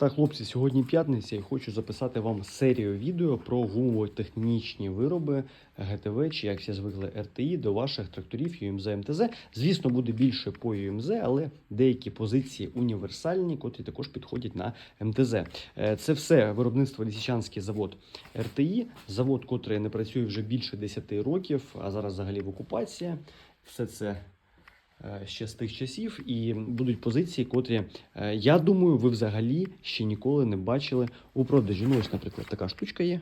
Так, хлопці, сьогодні п'ятниця і хочу записати вам серію відео про гумово-технічні вироби ГТВ, чи як всі звикли РТІ до ваших тракторів ЮМЗ МТЗ. Звісно, буде більше по ЮМЗ, але деякі позиції універсальні, котрі також підходять на МТЗ. Е, Це все виробництво Лісичанський завод РТІ, завод, котрий не працює вже більше 10 років, а зараз взагалі в окупації. Все це ще з тих часів, і будуть позиції, котрі, е, я думаю, ви взагалі ще ніколи не бачили у продажі. Ну, ось, наприклад, така штучка є.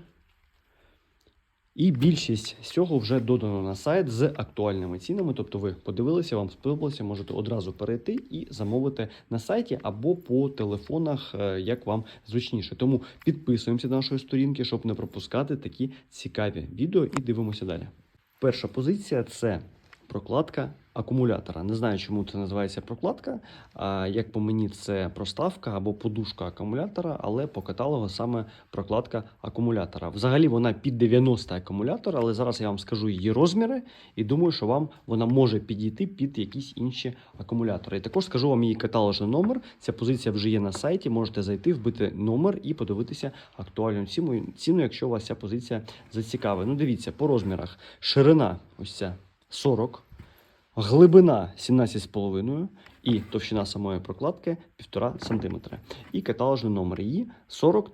І більшість з цього вже додано на сайт з актуальними цінами. Тобто ви подивилися, вам сподобалося, можете одразу перейти і замовити на сайті або по телефонах, е, як вам зручніше. Тому підписуємося до нашої сторінки, щоб не пропускати такі цікаві відео і дивимося далі. Перша позиція це прокладка акумулятора. Не знаю, чому це називається прокладка. Як по мені, це проставка або подушка акумулятора, але по каталогу саме прокладка акумулятора. Взагалі вона під 90 акумулятор, але зараз я вам скажу її розміри, і думаю, що вам вона може підійти під якісь інші акумулятори. І також скажу вам її каталожний номер. Ця позиція вже є на сайті. Можете зайти, вбити номер і подивитися актуальну ціну, якщо вас ця позиція зацікавить. Ну, дивіться, по розмірах. Ширина ось ця 40, глибина 17,5 і товщина самої прокладки 1,5 см. І каталожний номер її 40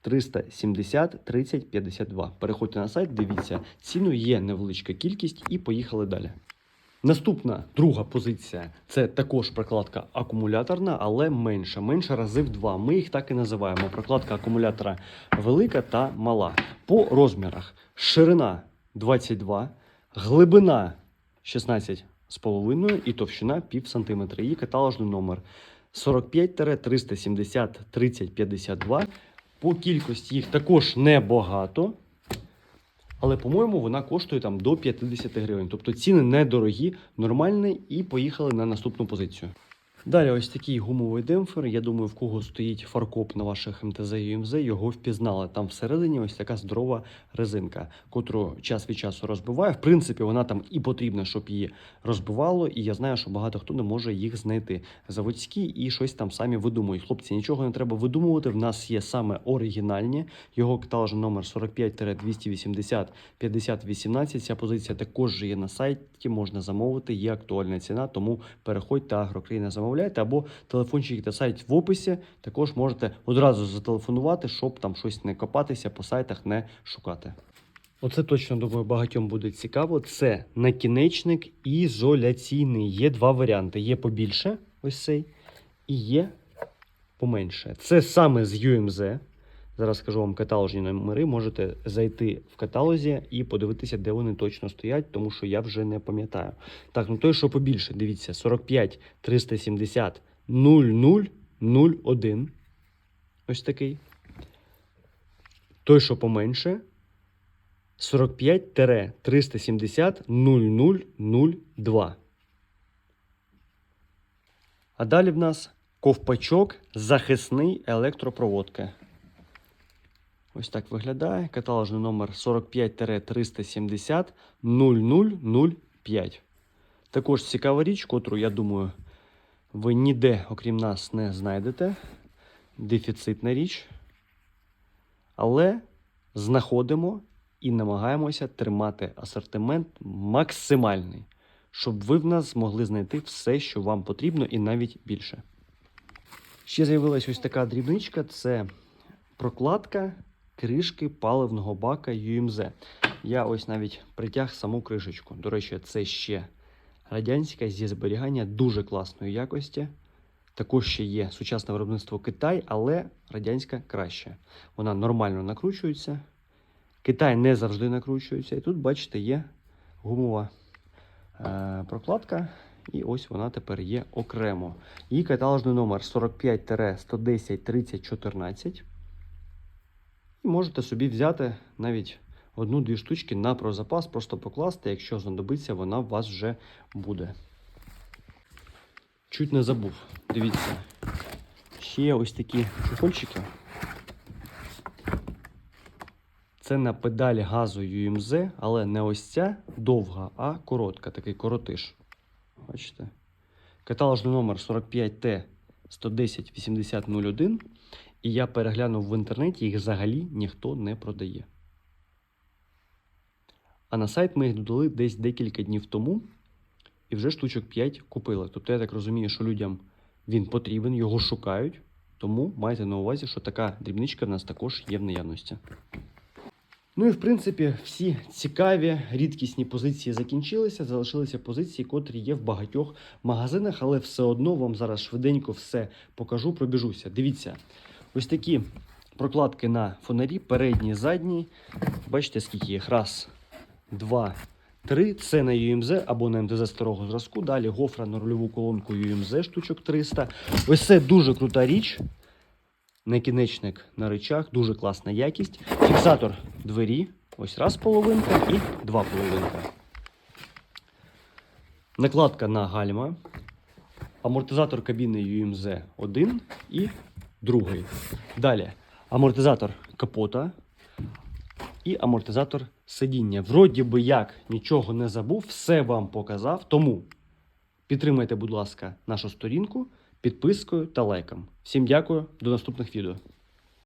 370 30 52. Переходьте на сайт, дивіться, ціну є невеличка кількість і поїхали далі. Наступна друга позиція це також прокладка акумуляторна, але менша, менша рази в два. Ми їх так і називаємо. Прокладка акумулятора велика та мала. По розмірах ширина 22, глибина 16,5 і товщина пів сантиметра. Її каталожний номер 45-370 3052. По кількості їх також небагато. Але, по-моєму, вона коштує там до 50 гривень. Тобто ціни недорогі, нормальні, і поїхали на наступну позицію. Далі ось такий гумовий демпфер. Я думаю, в кого стоїть фаркоп на ваших МТЗ і ЮМЗ, його впізнали. Там всередині ось така здорова резинка, котру час від часу розбиває. В принципі, вона там і потрібна, щоб її розбивало. І я знаю, що багато хто не може їх знайти заводські і щось там самі видумують. Хлопці, нічого не треба видумувати. В нас є саме оригінальні. Його каталожний номер 45-280 5018. Ця позиція також є на сайті. Можна замовити. Є актуальна ціна, тому переходьте агрокраїна замовляйте або телефончик та сайт в описі. Також можете одразу зателефонувати, щоб там щось не копатися по сайтах, не шукати. Оце точно думаю, багатьом буде цікаво. Це накінечник ізоляційний. Є два варіанти: є побільше, ось цей, і є поменше. Це саме з UMZ. Зараз скажу вам каталожні номери. Можете зайти в каталозі і подивитися, де вони точно стоять, тому що я вже не пам'ятаю. Так, ну той, що побільше, дивіться, 45 370 0001. Ось такий. Той, що поменше. 45 370 0002. А далі в нас ковпачок захисний електропроводки. Ось так виглядає. Каталожний номер 45-370 0005. Також цікава річ, котру, я думаю, ви ніде, окрім нас, не знайдете. Дефіцитна річ. Але знаходимо і намагаємося тримати асортимент максимальний, щоб ви в нас змогли знайти все, що вам потрібно, і навіть більше. Ще з'явилась ось така дрібничка: це прокладка кришки паливного бака UMZ. Я ось навіть притяг саму кришечку. До речі, це ще радянська зі зберігання дуже класної якості. Також ще є сучасне виробництво Китай, але радянська краще. Вона нормально накручується. Китай не завжди накручується. І тут, бачите, є гумова е, прокладка. І ось вона тепер є окремо. Її каталожний номер 45-110 30 14. І можете собі взяти навіть одну-дві штучки на прозапас, просто покласти, якщо знадобиться, вона у вас вже буде. Чуть не забув. Дивіться. Ще ось такі чехольчики. Це на педалі газу UMZ, але не ось ця довга, а коротка, такий коротиш. Бачите? Каталожний номер 45T 110 8001. І я переглянув в інтернеті, їх взагалі ніхто не продає. А на сайт ми їх додали десь декілька днів тому, і вже штучок 5 купили. Тобто я так розумію, що людям він потрібен, його шукають. Тому майте на увазі, що така дрібничка в нас також є в наявності. Ну і в принципі, всі цікаві рідкісні позиції закінчилися. Залишилися позиції, котрі є в багатьох магазинах, але все одно вам зараз швиденько все покажу, пробіжуся. Дивіться, ось такі прокладки на фонарі, передній, задній. Бачите, скільки їх? Раз, два, три. Це на UMZ або на МТЗ старого зразку. Далі гофра на рульову колонку UMZ штучок 300. Ось це дуже крута річ. Накінечник на речах, дуже класна якість. Фіксатор двері. Ось раз половинка і два половинка. Накладка на гальма. Амортизатор кабіни UMZ 1 і другий. Далі амортизатор капота і амортизатор сидіння. Вроді би як нічого не забув, все вам показав. Тому підтримайте, будь ласка, нашу сторінку підпискою та лайком. Всім дякую, до наступних відео.